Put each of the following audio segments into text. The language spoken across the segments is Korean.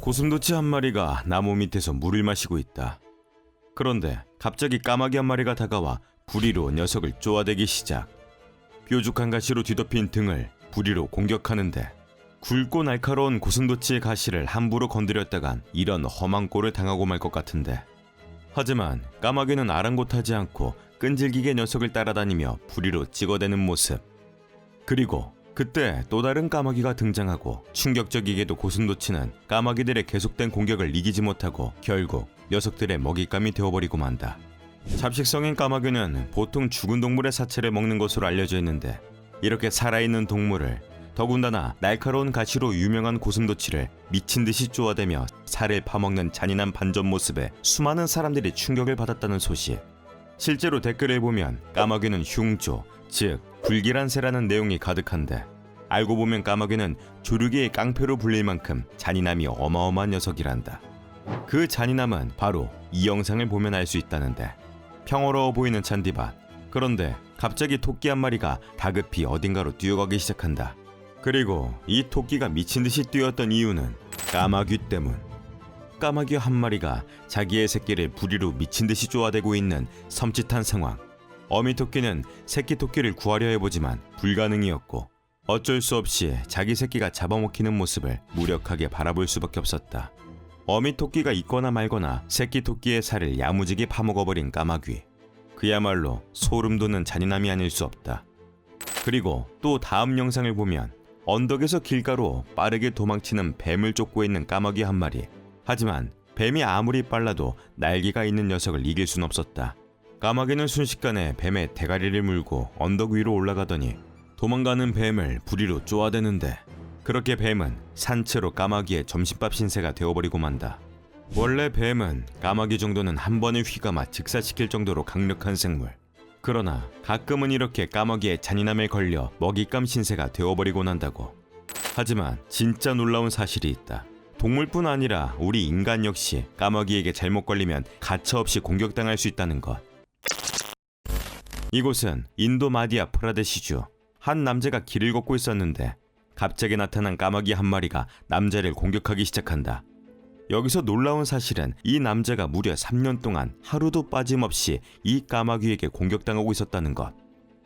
고슴도치 한 마리가 나무 밑에서 물을 마시고 있다. 그런데 갑자기 까마귀 한 마리가 다가와 부리로 녀석을 쪼아대기 시작. 뾰족한 가시로 뒤덮인 등을 부리로 공격하는데 굵고 날카로운 고슴도치의 가시를 함부로 건드렸다간 이런 험한 꼴을 당하고 말 것 같은데. 하지만 까마귀는 아랑곳하지 않고 끈질기게 녀석을 따라다니며 부리로 찍어대는 모습. 그리고 그때 또 다른 까마귀가 등장하고 충격적이게도 고슴도치는 까마귀들의 계속된 공격을 이기지 못하고 결국 녀석들의 먹잇감이 되어버리고 만다. 잡식성인 까마귀는 보통 죽은 동물의 사체를 먹는 것으로 알려져 있는데 이렇게 살아있는 동물을 더군다나 날카로운 가시로 유명한 고슴도치를 미친 듯이 쪼아대며 살을 파먹는 잔인한 반전 모습에 수많은 사람들이 충격을 받았다는 소식. 실제로 댓글을 보면 까마귀는 흉조, 즉 불길한 새라는 내용이 가득한데 알고 보면 까마귀는 조류계의 깡패로 불릴 만큼 잔인함이 어마어마한 녀석이란다. 그 잔인함은 바로 이 영상을 보면 알 수 있다는데 평화로워 보이는 잔디밭. 그런데 갑자기 토끼 한 마리가 다급히 어딘가로 뛰어가기 시작한다. 그리고 이 토끼가 미친 듯이 뛰었던 이유는 까마귀 때문. 까마귀 한 마리가 자기의 새끼를 부리로 미친 듯이 쪼아대고 있는 섬찟한 상황. 어미 토끼는 새끼 토끼를 구하려 해보지만 불가능이었고 어쩔 수 없이 자기 새끼가 잡아먹히는 모습을 무력하게 바라볼 수밖에 없었다. 어미 토끼가 있거나 말거나 새끼 토끼의 살을 야무지게 파먹어버린 까마귀. 그야말로 소름 돋는 잔인함이 아닐 수 없다. 그리고 또 다음 영상을 보면 언덕에서 길가로 빠르게 도망치는 뱀을 쫓고 있는 까마귀 한 마리. 하지만 뱀이 아무리 빨라도 날개가 있는 녀석을 이길 순 없었다. 까마귀는 순식간에 뱀의 대가리를 물고 언덕 위로 올라가더니 도망가는 뱀을 부리로 쪼아대는데 그렇게 뱀은 산채로 까마귀의 점심밥 신세가 되어버리고 만다. 원래 뱀은 까마귀 정도는 한 번에 휘감아 직사시킬 정도로 강력한 생물. 그러나 가끔은 이렇게 까마귀의 잔인함에 걸려 먹잇감 신세가 되어버리곤 한다고. 하지만 진짜 놀라운 사실이 있다. 동물뿐 아니라 우리 인간 역시 까마귀에게 잘못 걸리면 가차없이 공격당할 수 있다는 것. 이곳은 인도 마디아 프라데시주. 한 남자가 길을 걷고 있었는데 갑자기 나타난 까마귀 한 마리가 남자를 공격하기 시작한다. 여기서 놀라운 사실은 이 남자가 무려 3년 동안 하루도 빠짐없이 이 까마귀에게 공격당하고 있었다는 것.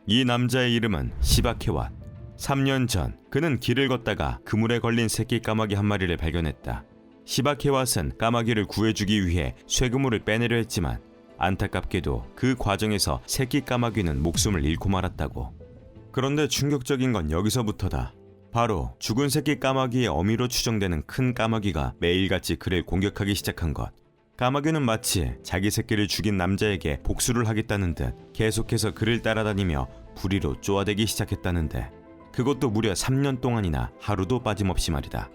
이 남자의 이름은 시바케왓. 3년 전 그는 길을 걷다가 그물에 걸린 새끼 까마귀 한 마리를 발견했다. 시바케왓은 까마귀를 구해주기 위해 쇠그물을 빼내려 했지만 안타깝게도 그 과정에서 새끼 까마귀는 목숨을 잃고 말았다고. 그런데 충격적인 건 여기서부터다. 바로 죽은 새끼 까마귀의 어미로 추정되는 큰 까마귀가 매일같이 그를 공격하기 시작한 것. 까마귀는 마치 자기 새끼를 죽인 남자에게 복수를 하겠다는 듯 계속해서 그를 따라다니며 부리로 쪼아대기 시작했다는데 그것도 무려 3년 동안이나 하루도 빠짐없이 말이다.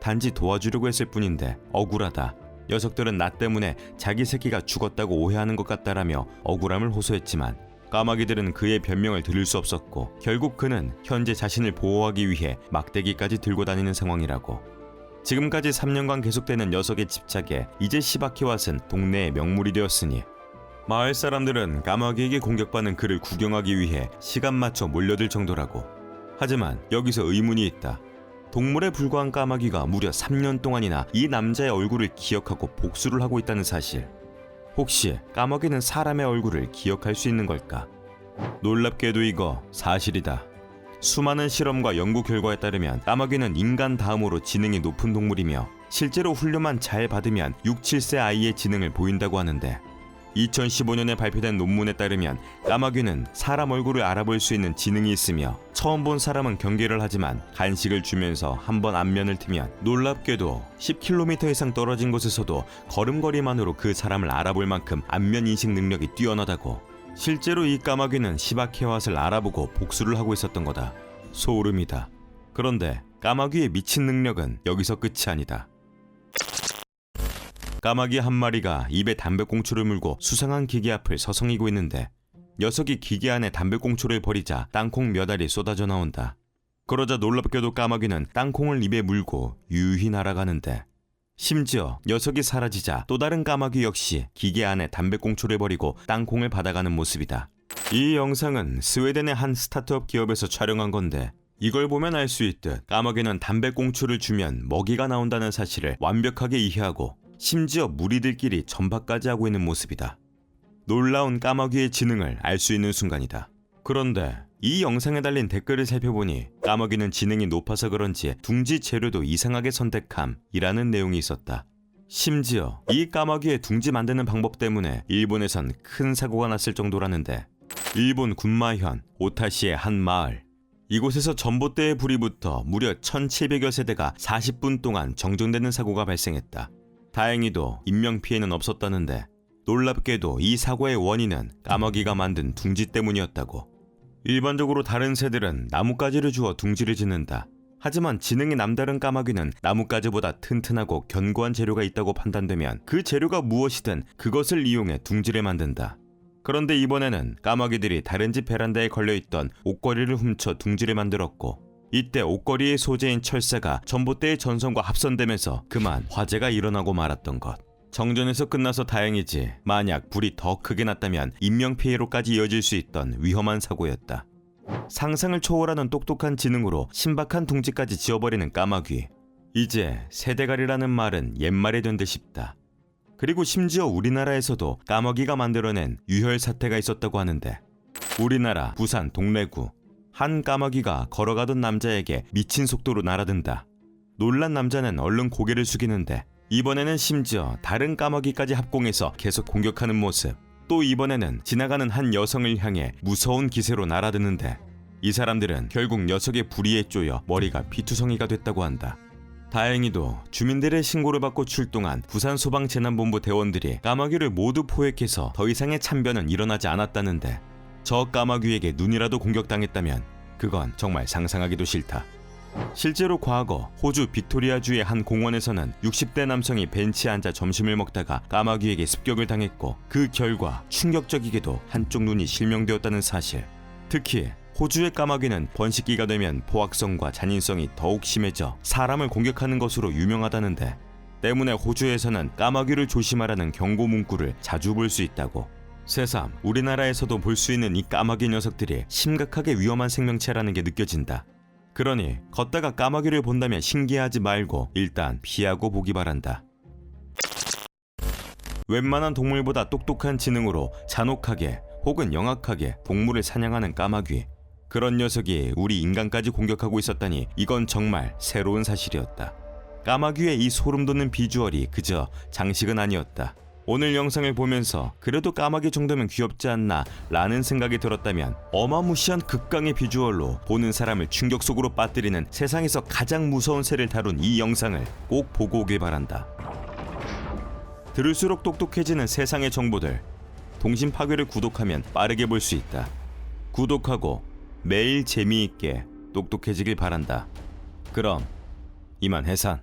단지 도와주려고 했을 뿐인데 억울하다. 녀석들은 나 때문에 자기 새끼가 죽었다고 오해하는 것 같다라며 억울함을 호소했지만 까마귀들은 그의 변명을 들을 수 없었고 결국 그는 현재 자신을 보호하기 위해 막대기까지 들고 다니는 상황이라고. 지금까지 3년간 계속되는 녀석의 집착에 이제 시바키왓은 동네의 명물이 되었으니 마을 사람들은 까마귀에게 공격받는 그를 구경하기 위해 시간 맞춰 몰려들 정도라고. 하지만 여기서 의문이 있다. 동물에 불과한 까마귀가 무려 3년 동안이나 이 남자의 얼굴을 기억하고 복수를 하고 있다는 사실. 혹시 까마귀는 사람의 얼굴을 기억할 수 있는 걸까? 놀랍게도 이거 사실이다. 수많은 실험과 연구 결과에 따르면 까마귀는 인간 다음으로 지능이 높은 동물이며 실제로 훈련만 잘 받으면 6, 7세 아이의 지능을 보인다고 하는데 2015년에 발표된 논문에 따르면 까마귀는 사람 얼굴을 알아볼 수 있는 지능이 있으며 처음 본 사람은 경계를 하지만 간식을 주면서 한번 안면을 트면 놀랍게도 10km 이상 떨어진 곳에서도 걸음걸이만으로 그 사람을 알아볼 만큼 안면 인식 능력이 뛰어나다고. 실제로 이 까마귀는 시바케왓을 알아보고 복수를 하고 있었던 거다. 소름이다. 그런데 까마귀의 미친 능력은 여기서 끝이 아니다. 까마귀 한 마리가 입에 담배꽁초를 물고 수상한 기계 앞을 서성이고 있는데 녀석이 기계 안에 담배꽁초를 버리자 땅콩 몇 알이 쏟아져 나온다. 그러자 놀랍게도 까마귀는 땅콩을 입에 물고 유유히 날아가는데 심지어 녀석이 사라지자 또 다른 까마귀 역시 기계 안에 담배꽁초를 버리고 땅콩을 받아가는 모습이다. 이 영상은 스웨덴의 한 스타트업 기업에서 촬영한 건데 이걸 보면 알 수 있듯 까마귀는 담배꽁초를 주면 먹이가 나온다는 사실을 완벽하게 이해하고 심지어 무리들끼리 전파까지 하고 있는 모습이다. 놀라운 까마귀의 지능을 알 수 있는 순간이다. 그런데 이 영상에 달린 댓글을 살펴보니 까마귀는 지능이 높아서 그런지 둥지 재료도 이상하게 선택함이라는 내용이 있었다. 심지어 이 까마귀의 둥지 만드는 방법 때문에 일본에선 큰 사고가 났을 정도라는데 일본 군마현 오타시의 한 마을 이곳에서 전봇대의 불이 붙어 무려 1700여 세대가 40분 동안 정전되는 사고가 발생했다. 다행히도 인명 피해는 없었다는데 놀랍게도 이 사고의 원인은 까마귀가 만든 둥지 때문이었다고. 일반적으로 다른 새들은 나뭇가지를 주어 둥지를 짓는다. 하지만 지능이 남다른 까마귀는 나뭇가지보다 튼튼하고 견고한 재료가 있다고 판단되면 그 재료가 무엇이든 그것을 이용해 둥지를 만든다. 그런데 이번에는 까마귀들이 다른 집 베란다에 걸려있던 옷걸이를 훔쳐 둥지를 만들었고 이때 옷걸이의 소재인 철사가 전봇대의 전선과 합선되면서 그만 화재가 일어나고 말았던 것. 정전에서 끝나서 다행이지 만약 불이 더 크게 났다면 인명피해로까지 이어질 수 있던 위험한 사고였다. 상상을 초월하는 똑똑한 지능으로 신박한 둥지까지 지어버리는 까마귀. 이제 세대가리라는 말은 옛말이 된 듯 싶다. 그리고 심지어 우리나라에서도 까마귀가 만들어낸 유혈 사태가 있었다고 하는데 우리나라 부산 동래구 한 까마귀가 걸어가던 남자에게 미친 속도로 날아든다. 놀란 남자는 얼른 고개를 숙이는데 이번에는 심지어 다른 까마귀까지 합공해서 계속 공격하는 모습. 또 이번에는 지나가는 한 여성을 향해 무서운 기세로 날아드는데 이 사람들은 결국 녀석의 불의에 쪼여 머리가 피투성이가 됐다고 한다. 다행히도 주민들의 신고를 받고 출동한 부산 소방재난본부 대원들이 까마귀를 모두 포획해서 더 이상의 참변은 일어나지 않았다는데 저 까마귀에게 눈이라도 공격당했다면 그건 정말 상상하기도 싫다. 실제로 과거 호주 빅토리아주의 한 공원에서는 60대 남성이 벤치에 앉아 점심을 먹다가 까마귀에게 습격을 당했고 그 결과 충격적이게도 한쪽 눈이 실명되었다는 사실. 특히 호주의 까마귀는 번식기가 되면 포악성과 잔인성이 더욱 심해져 사람을 공격하는 것으로 유명하다는데 때문에 호주에서는 까마귀를 조심하라는 경고 문구를 자주 볼 수 있다고. 새삼 우리나라에서도 볼 수 있는 이 까마귀 녀석들이 심각하게 위험한 생명체라는 게 느껴진다. 그러니 걷다가 까마귀를 본다면 신기하지 말고 일단 피하고 보기 바란다. 웬만한 동물보다 똑똑한 지능으로 잔혹하게 혹은 영악하게 동물을 사냥하는 까마귀. 그런 녀석이 우리 인간까지 공격하고 있었다니 이건 정말 새로운 사실이었다. 까마귀의 이 소름 돋는 비주얼이 그저 장식은 아니었다. 오늘 영상을 보면서 그래도 까마귀 정도면 귀엽지 않나 라는 생각이 들었다면 어마무시한 극강의 비주얼로 보는 사람을 충격 속으로 빠뜨리는 세상에서 가장 무서운 새를 다룬 이 영상을 꼭 보고 오길 바란다. 들을수록 똑똑해지는 세상의 정보들. 동심 파괴를 구독하면 빠르게 볼 수 있다. 구독하고 매일 재미있게 똑똑해지길 바란다. 그럼 이만 해산.